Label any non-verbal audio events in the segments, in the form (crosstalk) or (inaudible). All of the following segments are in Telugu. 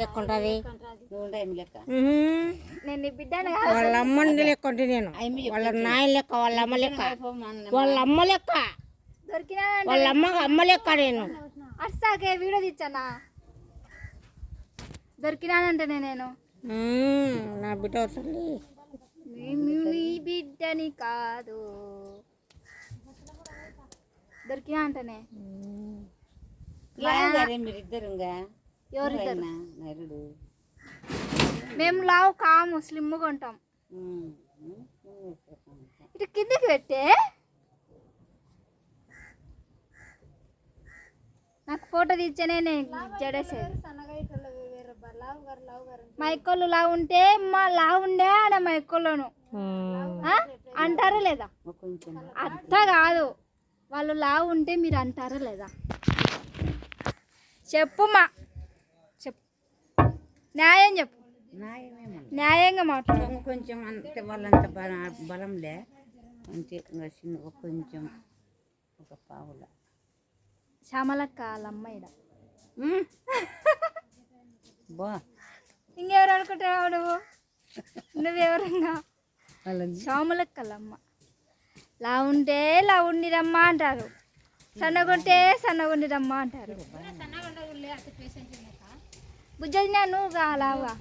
లెక్క ఉంటుంది లెక్క నేను నీ బిడ్డను వాళ్ళ అమ్మని లెక్క ఉంటుంది నేను. వాళ్ళ నాయన లెక్క వాళ్ళ అమ్మ లెక్క వాళ్ళ అమ్మ లెక్క. దొరికినా వాళ్ళ అమ్మ అమ్మ లెక్క నేను. అస్సాకే వీడియో తెచ్చానా? దొరికినానంటనే నేను. నా బిడ్డ వస్తుంది. నేను నీ బిడ్డని కాదు. దొరికినా అంటనే. మీరిద్దరు ఎవరిద్దరు? నరుడు. మేము లావు కాము స్లిమ్గా ఉంటాం. ఇటు కిందికి పెట్టే. నాకు ఫోటో తీర్చనే నేను జడేసేది. మా ఎక్కోళ్ళు లావు ఉంటే మా లావు ఉండే ఆడ మా ఎక్కోళ్ళను ఆ? అంటారా లేదా? అర్థ కాదు. వాళ్ళు లావు ఉంటే మీరు అంటారా లేదా? చెప్పు మా. న్యాయం చెప్పు. న్యాయంగా మాట్లాడు. కొంచెం అంత వాళ్ళంత బల- బలంలే అంతే కొంచెం ఒక పావుల. శ్యామలక్క వాళ్ళ బా. ఇంకెవరు అనుకుంటావు నువ్వు? నువ్వెవరంగా? వాళ్ళని శ్యామలక్క వాళ్ళ అమ్మ లా ఉంటే లా ఉండిరమ్మా అంటారు. సన్నగుంటే సన్నగుండిరమ్మా అంటారు. బుజ్జదినా నువ్వు గా లావుగా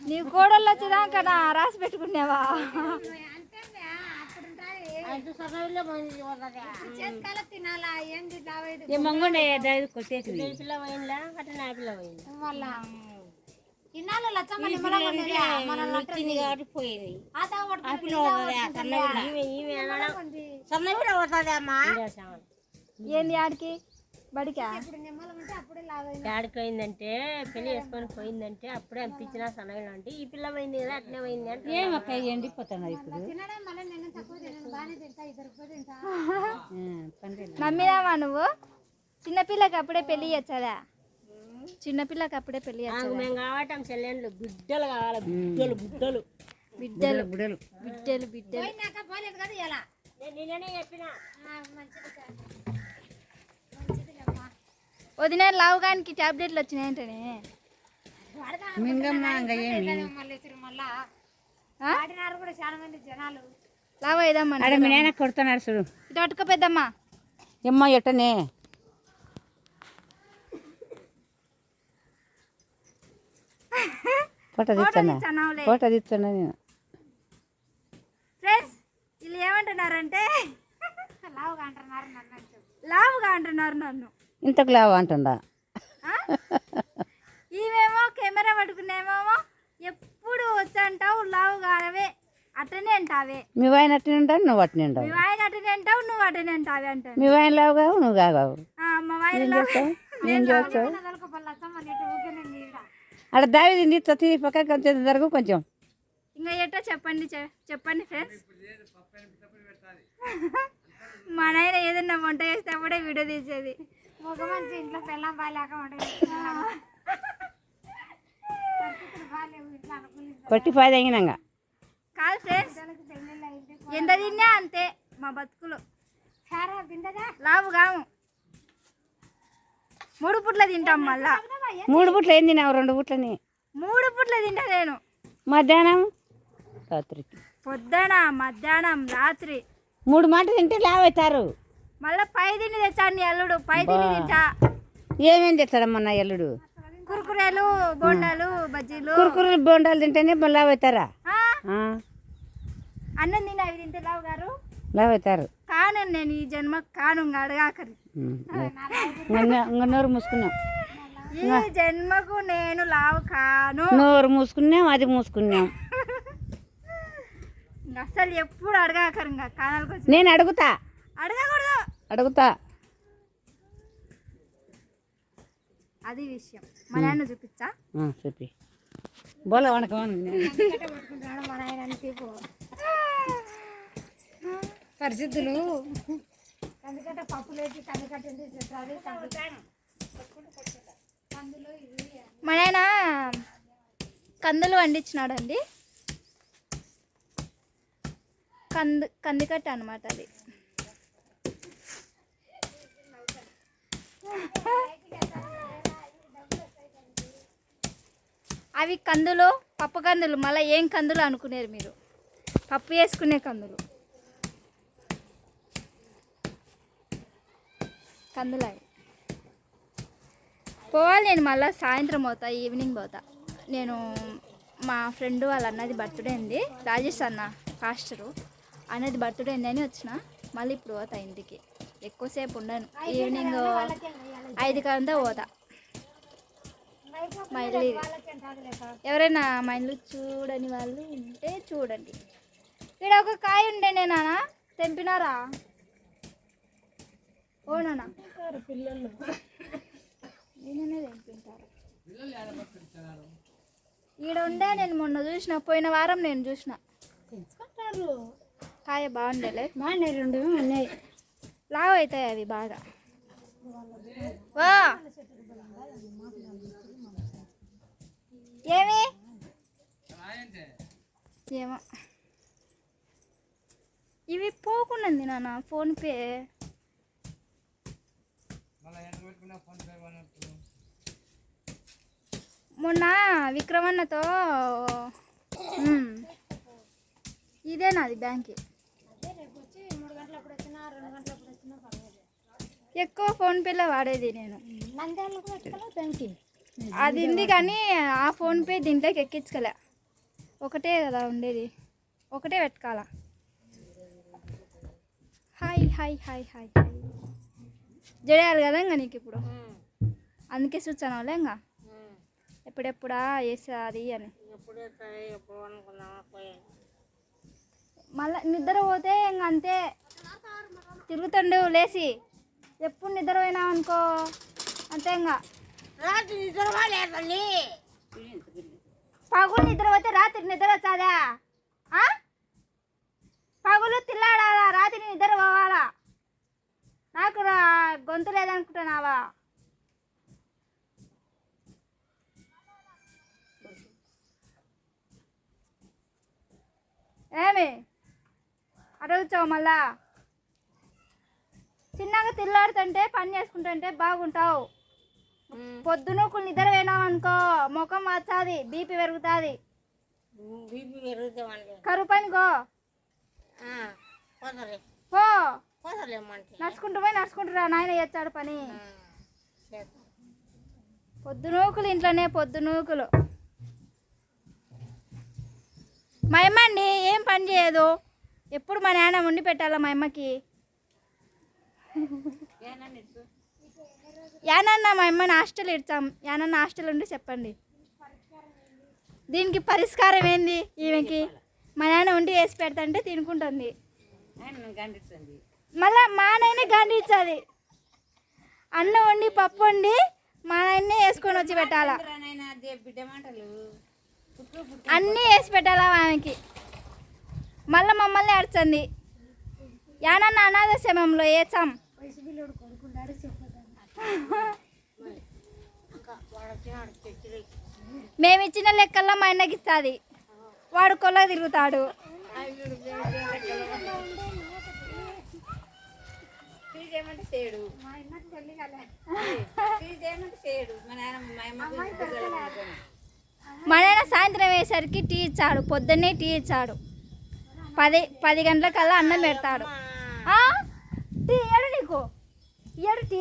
నీ కోడళ్ళు వచ్చేదాకా నా రాసి పెట్టుకున్నావా? మంగుండే కొట్టేసి కాబట్టి పోయింది. కూడా. పోతుంది అమ్మా ఏంది ఆడికి బడికా? పోయిందంటే పెళ్ళి చేసుకొని పోయిందంటే అప్పుడే అనిపించిన సన్నగా అంటే ఈ పిల్ల పోయింది కదా అట్నే పోయింది అంటే ఏమక్క ఎండిపోతున్నది ఇప్పుడు? పండుగ నమ్మినావా నువ్వు? చిన్నపిల్లకి అప్పుడే పెళ్ళి చేచ్చదా చిన్నపిల్లకి అప్పుడే పెళ్ళి మేము కావటం చెల్లెండ్లు బిడ్డలు కావాలి బిడ్డలు బిడ్డలు. బిడ్డలు. బిడ్డలు బిడ్డలు. చెప్పిన వదిన లావుగానికి టాబ్లెట్లు వచ్చినాయంటనే. మింగమ్మ ఇంకా ఏమి? ఆ? లావు అయిదమ్మా మీ నాయన కొడుతున్నాడు చూడు. ఇటు అటుక పెద్దమ్మా. ఎమ్మ ఎట్టనే? (laughs) ఫోటో తీస్తున్నా ఫోటో తీస్తున్నా నేను ఫ్రెండ్స్ వీళ్ళు ఏమంటున్నారంటే లావుగా అంటున్నారు లావుగా అంటున్నారు నన్ను. ఇంతకు లావు అంటుండా ఆ? ఈమెమో కెమెరా పట్టుకునేమేమో ఎప్పుడు వచ్చంటావు లావుగా అవే అట్టనే అంటావే. మీ వాయన అట్నే ఉంటాడు నువ్వు అట్నే ఉంటావు. మీ ఆయన అట్టనే అంటావు నువ్వు అట్టనే అంటావే అంటాను మీ వాయన లావు కావు నువ్వు కావు ఆ, మా వాయిన చేస్తావు? అక్కడ దావి తిండి తీ పక్క కొంచెం జరుగు కొంచెం. ఇంకా ఎట్టో చెప్పండి చె- చెప్పండి ఫ్రెండ్స్ (laughs) మా నాయన ఏదన్నా వంట చేస్తే అప్పుడే వీడియో తీసేది. ఒక మంచి ఇంట్లో పెళ్ళం బాగాలేక వంట కొట్టి పది అయినాక కాదు ఫ్రెండ్స్ ఎంత తిన్నా అంతే మా బతుకులు. లావు కాము. మూడు పుట్ల తింటాం మళ్ళా. మూడు పుట్లు ఏం తినావు రెండు పుట్లని? మూడు పుట్ల తింటా నేను. మధ్యాహ్నం? రాత్రికి. పొద్దున మధ్యాహ్నం రాత్రి. మూడు మాట తింటే లావు అవుతారు మళ్ళా పై తిండి తెచ్చాడు నీ అల్లుడు. పై తిండి తింటా. ఏమేం తెస్తాడమ్మా నా ఎల్లుడు కురుకురేలు బోండాలు బజ్జీలు. కురుకురు బోండాలు తింటేనే మరి లావు అవుతారా ఆ, ఆ, అన్నం తిని అవి తింటే లావు గారు. లావు అవుతారు కాను నేను ఈ జన్మ కాను అడగాకరి నోరు మూసుకున్నాం. ఈ జన్మకు నేను లావు కాను. నోరు మూసుకున్నాం అది మూసుకున్నాం. (laughs) అసలు ఎప్పుడు అడగాకరు ఇంకా కానాలకు వచ్చి నేను అడుగుతా. అడగకూడదు. అడుగుతా. అది విషయం. మా నాన్న చూపించా ఆ, చెప్పి బోల వణకం పరిస్థితులు మా నాయన కందులు వండించినాడండి. కంది కందికట్ట అనమాట అది. అవి కందులు పప్పు కందులు మళ్ళీ ఏం కందులు అనుకునేరు మీరు? పప్పు వేసుకునే కందులు. కందులు అవి. పోవాలి నేను మళ్ళీ సాయంత్రం పోతా ఈవినింగ్ పోతా. నేను మా ఫ్రెండ్ వాళ్ళ అన్నది బర్త్డే ఉంది రాజేష్ అన్న పాస్టరు. అన్నది బర్త్డే అని వచ్చిన మళ్ళీ ఇప్పుడు పోతా ఇంటికి. ఎక్కువసేపు ఉండను. ఈవినింగ్ ఐదు కంతా పోతా. మా ఇల్లు ఇది. ఎవరైనా మా ఇల్లు చూడని వాళ్ళు ఉంటే చూడండి. ఇక్కడ ఒక కాయ ఉండే నేనా తెంపినారా? ఓ నాన్న. పిల్లలు. నేననే తెంపింటారు ఈడ ఉండే నేను మొన్న చూసిన పోయిన వారం నేను చూసిన. కాయ బాగుండేలే మా రెండు ఉన్నాయి. లావు అవుతాయి అవి బాగా. ఏమి? ఏమో. ఇవి పోకున్నది నాన్న ఫోన్పే మొన్న విక్రమన్నతో ఇదే నాది బ్యాంక్. ఎక్కువ ఫోన్పేలో వాడేది నేను. అది ఉంది కానీ ఆ ఫోన్పే దీంట్లోకి ఎక్కించుకోలే. ఒకటే కదా ఉండేది. ఒకటే పెట్టుకోవాలా high high high high. High జడేయాలి కదా ఇంకా నీకు ఇప్పుడు? అందుకే చూచాను ఇంకా? ఎప్పుడెప్పుడా వేసేది అని ఎప్పుడు సరే ఎప్పుడు అనుకున్నామా పోయి మళ్ళీ నిద్ర పోతే ఇంక అంతే. తిరుగుతుండేవు లేచి. ఎప్పుడు నిద్ర పోయినావు అనుకో అంతే ఇంకా. రాత్రి తల్లి పగులు నిద్ర పోతే రాత్రి నిద్ర వచ్చాదా? పగులు తిల్లాడాలా? రాత్రి నిద్ర పోవాలా? నాకు గొంతు లేదనుకుంటున్నావా? ఏమి? అడుగుతావు మళ్ళా? చిన్నగా తిల్లాడుతుంటే పని చేసుకుంటుంటే బాగుంటావు. పొద్దునూకులు నిద్ర పోయినావు అనుకో ముఖం వచ్చాది బీపీ పెరుగుతుంది. బీపీ పెరుగుతామండి కరువు పని గో పోతలే. పో. పోతలేమంటే నడుచుకుంటూ పోయి నడుచుకుంటూ రా నాయన చేస్తాడు పని. పొద్దునూకులు ఇంట్లోనే పొద్దునూకులు మా ఏం పని చేయదు? ఎప్పుడు మా నాన్న వండి పెట్టాలా మా అమ్మకి? యానన్న మా అమ్మని హాస్టల్ ఇడ్చాం. యానన్న హాస్టల్ ఉండి చెప్పండి. దీనికి పరిష్కారం ఏంది ఈమెకి? మా నాన్న వండి వేసి పెడతంటే తినుకుంటుంది. మళ్ళా మా నాయనే గండించాలి అన్నం వండి పప్పు వండి మా నాయన్నే వేసుకొని వచ్చి పెట్టాలా? నాయన? అన్నీ వేసి పెట్టాలా ఆమెకి? మళ్ళీ మమ్మల్ని అడిచంది యానన్న అనాథాశ్రమంలో వేచాం మేము ఇచ్చిన లెక్కల్లో మా అన్నకి ఇస్తుంది. వాడు కొల్ల తిరుగుతాడు. మా నాయన మా సాయంత్రం అయ్యేసరికి టీ ఇచ్చాడు. పొద్దున్నే టీ ఇచ్చాడు. పది పది గంటలకల్లా అన్నం పెడతాడు ఇయ్యడు నీకు? ఇయ్యడు టీ.